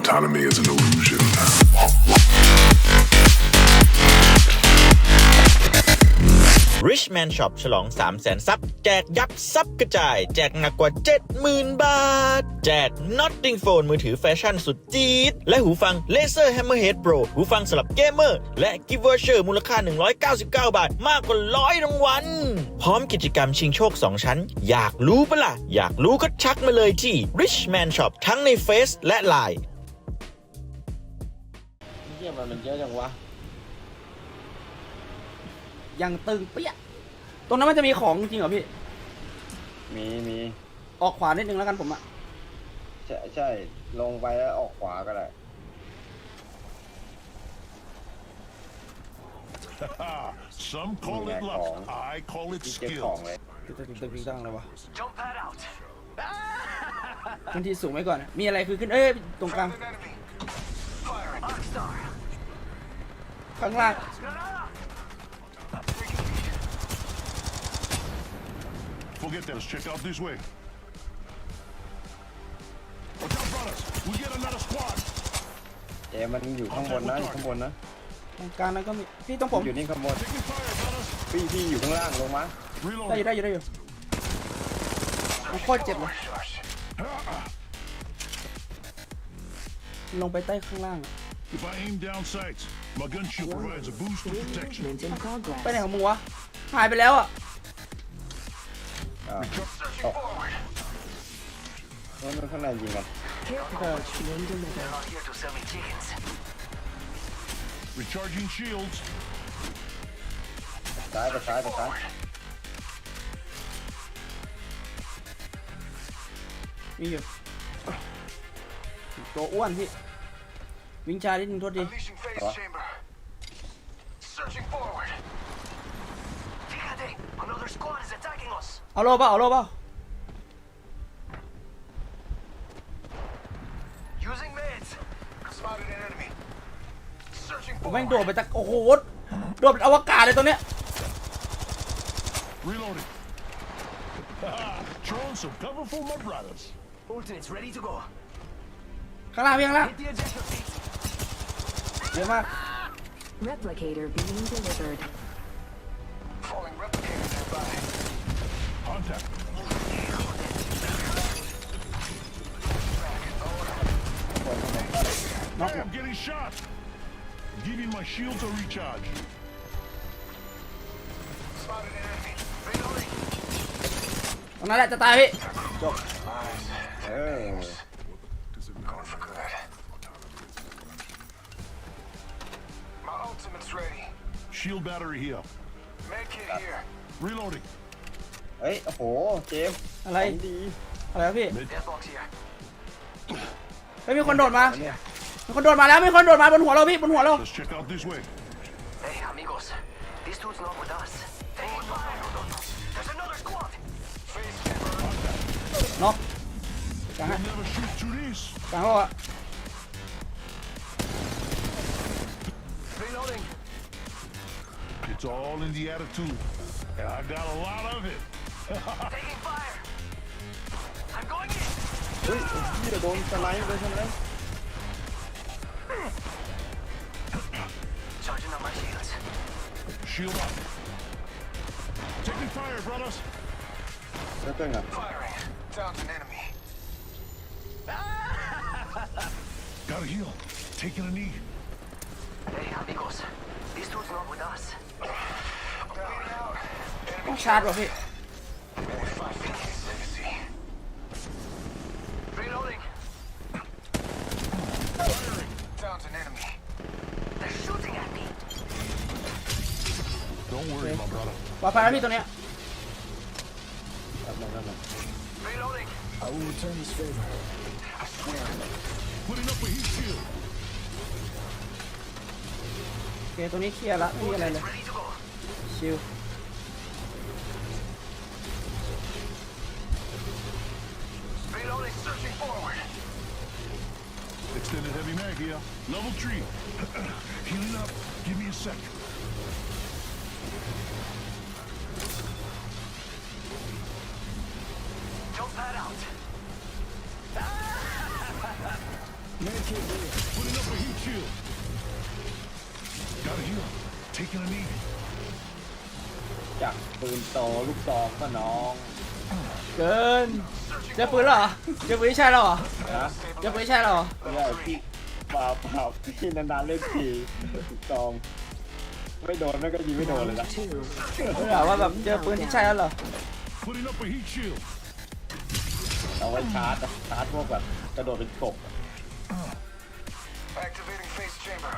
Autonomy is an illusion. Rich Man Shop ฉลอง 3 0 0แสนซับ แจกยับซับกระจาย แจกหนักกว่า 70,000 บาท แจก Notting Phone มือถือแฟชั่นสุดจี๊ด และหูฟัง Laser Hammerhead Pro หูฟังสำหรับเกมเมอร์ และ Gift Voucher มูลค่า 199 บาท มากกว่าร้อยรางวัล พร้อมกิจกรรมชิงโชค 2 ชั้น อยากรู้ปะล่ะ อยากรู้ก็ชักมาเลยที่ Rich Man Shop ทั้งในเฟซและ Line เฮียมันมันเยอะจังวะ ยังตึงเปี้ย ตรงนั้นมันจะมีของจริงเหรอพี่ มีมีออกขวานิดนึงแล้วกันผมอะใช่ใช่ลงไปแล้วออกขวาก็ได้ Some call it luck. I call it ที่เก็บของ skill. เลยตึงตึงตึงตึงตั้งเลยวะขึ้นที่สูงไว้ก่อน มีอะไรคือขึ้น เอ้ย ตรงกลาง ข้างล่าง Forget that. Let's check out this way. Watch out, brothers. We get another squad. เจมันอยู่ข้างบนนะอยู่ข้างบนนะตรงกลางนั้นก็มีพี่ต้องผมอยู่นี่ข้างบน Taking fire, brothers. พี่พี่อยู่ข้างล่างลงมาได้อยู่ Reloading. ได้อยู่ได้อยู่มันโคตรเจ็บเลยลงไปใต้ข้างล่างอะ If I aim down sights, my gun shield provides a boost of protection. Movement in progress. ไปไหนของมึงวะ หายไปแล้วอะอ้าวตกแล้วมันข้างในยิงกัน Care package being delivered. Recharging shields. ซ้ายไปซ้ายไปซ้าย มีอยู่ตัวอ้วนพี่ วิ่งชาดิดนึงโทษที Unleashing phase chamber. Searching forward. Fíjate, another squad is attacking us. เอาโลเปล่าเอาโลเปล่า Using meds. Spotted an enemy. Searching ผมแม่ง forward. โดดไปจากโอ้โหโดดเป็นอวกาศเลยตัวเนี้ย Reloading. Throwing some cover for my brothers. Ultimate's ready to go. ข้างล่างพี่ข้างล่าง Hit the ejector seat. เยอะมาก Replicator being delivered. Falling replicator nearby. Contact. Hey, I'm getting shot. Giving my shields a recharge. Spotted an enemy. Reloading. ตรงนั้นแหละจะตายพี่ เออ Shield battery here. Medkit here. Reloading. เฮ้ย โอ้โห เจมส์ อะไร ของดี อะไรวะพี่ Deadbox here. เฮ้ยมีคนโดดมา มีคนโดดมาแล้ว มีคนโดดมาบนหัวเราพี่ บนหัวเรา Let's check out this way. Hey, amigos. This dude's not with us. Taking fire. There's another squad. Phase chamber. น็อกกลาง We'll ฮะ never shoot through this. กลางเขาอะ It's all in the attitude. And I got a lot of it. Taking fire. I'm going in. เฮ้ยพี่โดนสไนป์เลยใช่ไหม Charging on my shields. Shield up. Taking fire, brothers. แล้วเพื่อนอ่ะ Firing. Downed an enemy. Gotta heal. Taking a knee. Hey, amigos. This dude's not with us. Bleeding out. ต้องชาร์จว่ะพี่ Five feet. Legacy. Reloading. Downed an enemy. They're shooting at me. Don't worry, my brother. ปลอดภัยแล้วพี่ตัวเนี้ยแป๊บนึงแป๊บนึง Reloading. Putting up a heat shield. โอเคตัวนี้เคลียร์ละไม่มีอะไรเลย Ready to go. ชิล จากปืนโตลูกซองก็น้องเกินเจอปืนแล้วเหรอเจอปืนที่ใช่แล้วเหรอนะเจอปืนที่ใช่แล้วเหรอเนี่ยพี่เปล่าเปล่าพี่นานๆเล่นทีลูกซองไม่โดนแม่งก็ยิงไม่โดนเลยนะ Two. ไม่ถามว่าแบบเจอปืนที่ใช่แล้วเหรอ Putting up a heat shield. เอาไว้ชาร์จอะชาร์จพวกแบบกระโดดเป็นกบอะ Activating phase chamber.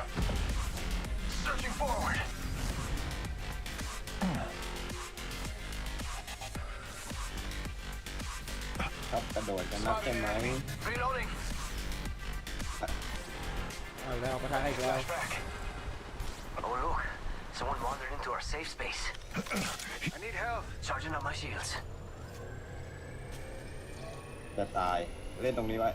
ชอบกระโดดกันนักใช่ไหม Reloading. เอาแล้วประทานอีกแล้ว Back. Oh look, someone wandered into our safe space. I need help. Charging up my shields. จะตายเล่นตรงนี้ไว้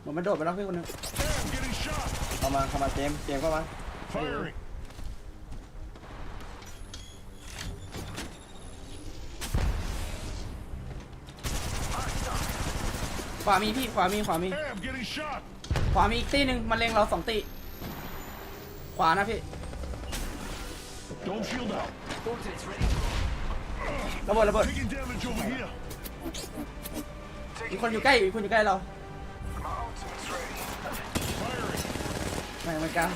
เหมือนมันโดดไปแล้วพี่คนนึง I'm getting shot. เข้ามาเข้ามาเจมส์เจมส์เข้ามา Firing. ขวามีพี่ขวามีขวามี Hey, I'm getting shot. ขวามีอีกตีหนึ่งมันเล็งเราสองตี ขวานะพี่ Don't shield out. ระเบิดระเบิด Taking damage over here. มีคนอยู่ใกล้มีคนอยู่ใกล้เรา Firing. ไม่เหมือนกัน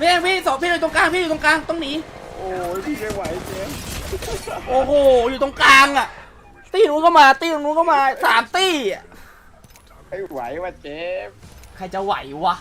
พี่พี่สองพี่อยู่ตรงกลางพี่อยู่ตรงกลางต้องหนีโอ้ยพี่ไม่ไหวเจมส์โอ้โหอยู่ตรงกลางอะ ตีนู้นก็มาตีนู้นก็มาสามตีอะ ไม่ไหวว่ะเจมใครจะไหววะ